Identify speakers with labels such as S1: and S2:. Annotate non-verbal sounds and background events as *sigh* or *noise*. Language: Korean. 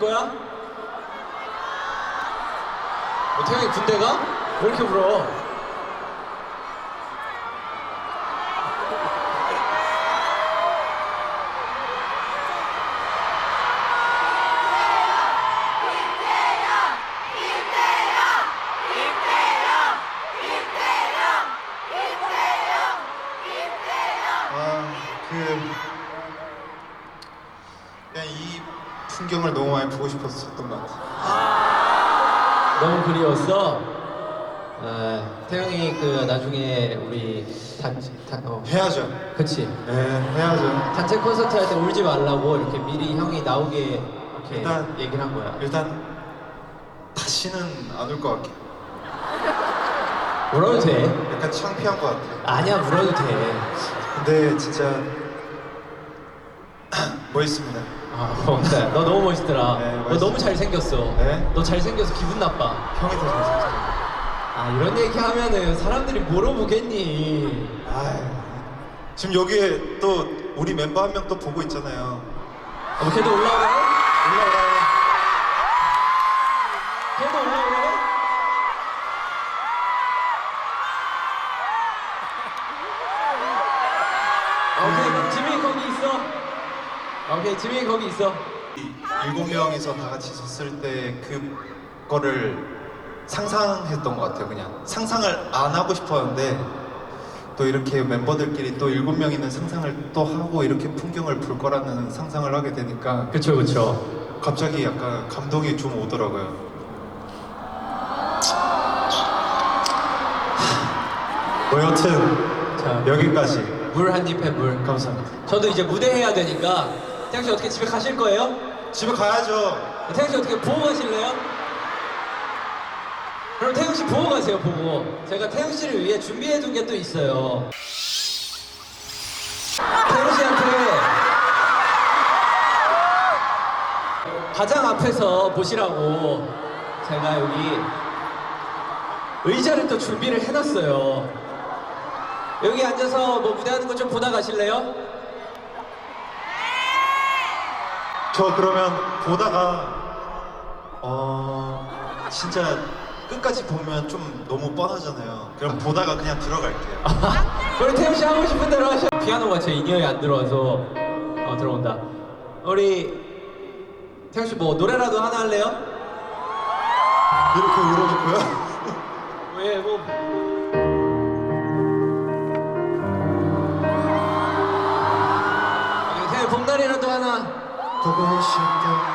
S1: 거야? 뭐 태영이 군대 가? 왜 이렇게 울어?
S2: 아, 그 그냥 이 풍경을 너무 많이 보고 싶었었던 것 같아요.
S1: 너무 그리웠어? 아, 태영이 그 나중에 우리 단, 단 어,
S2: 해야죠.
S1: 그치
S2: 네, 해야죠.
S1: 단체 콘서트 할 때 울지 말라고 이렇게 미리 형이 나오게 이렇게
S2: 일단-
S1: 얘기를 한 거야
S2: 일단 다시는 안 올 것 같아요.
S1: 울어도 돼
S2: 약간 창피한 것 같아요.
S1: 아니야 울어도 돼
S2: 근데 진짜 멋있습니다.
S1: 아, 고맙다. 너 너무 멋있더라.
S2: 네,
S1: 너
S2: 멋있어.
S1: 너무 잘생겼어.
S2: 네?
S1: 너 잘생겨서 기분 나빠.
S2: 형이 더 잘생겼어요.
S1: 아, 이런 얘기 하면은 사람들이 뭐로 보겠니?
S2: 아, 지금 여기에 또 우리 멤버 한 명 또 보고 있잖아요.
S1: 아, 뭐 걔도 올라오래?
S2: 올라와요.
S1: 걔도? 오케이, 그럼 지민이 거기 있어. 오케이, 지민이 거기 있어.
S2: 일곱 명이서 다 같이 섰을 때 그거를 상상했던 것 같아요. 그냥 상상을 안 하고 싶었는데 또 이렇게 멤버들끼리 또 일곱 명이는 상상을 또 하고 이렇게 풍경을 볼 거라는 상상을 하게 되니까
S1: 그쵸, 그쵸.
S2: 갑자기 약간 감동이 좀 오더라고요. 뭐 여튼
S1: 자,
S2: 여기까지
S1: 물 한 입에 물.
S2: 감사합니다.
S1: 저도 이제 무대 해야 되니까 태영 씨 어떻게 집에 가실 거예요?
S2: 집에 가야죠.
S1: 태영 씨 어떻게 보고 가실래요? 그럼 태영 씨 보고 가세요, 보고. 제가 태영 씨를 위해 준비해 둔 게 또 있어요. 태영 씨한테 가장 앞에서 보시라고 제가 여기 의자를 또 준비를 해놨어요. 여기 앉아서 뭐 무대하는 거 좀 보다 가실래요?
S2: 저 그러면 보다가 어 진짜 끝까지 보면 좀 너무 뻔하잖아요. 그럼 보다가 그냥 들어갈게요. *laughs*
S1: 우리 태영 씨 하고 싶은 대로 하셔. 피아노가 제 인이어에 안 들어와서 어, 들어온다. 우리 태영 씨뭐 노래라도 하나 할래요?
S2: 이렇게 울어놓고요.
S1: 왜 뭐?
S2: 보고 싶다.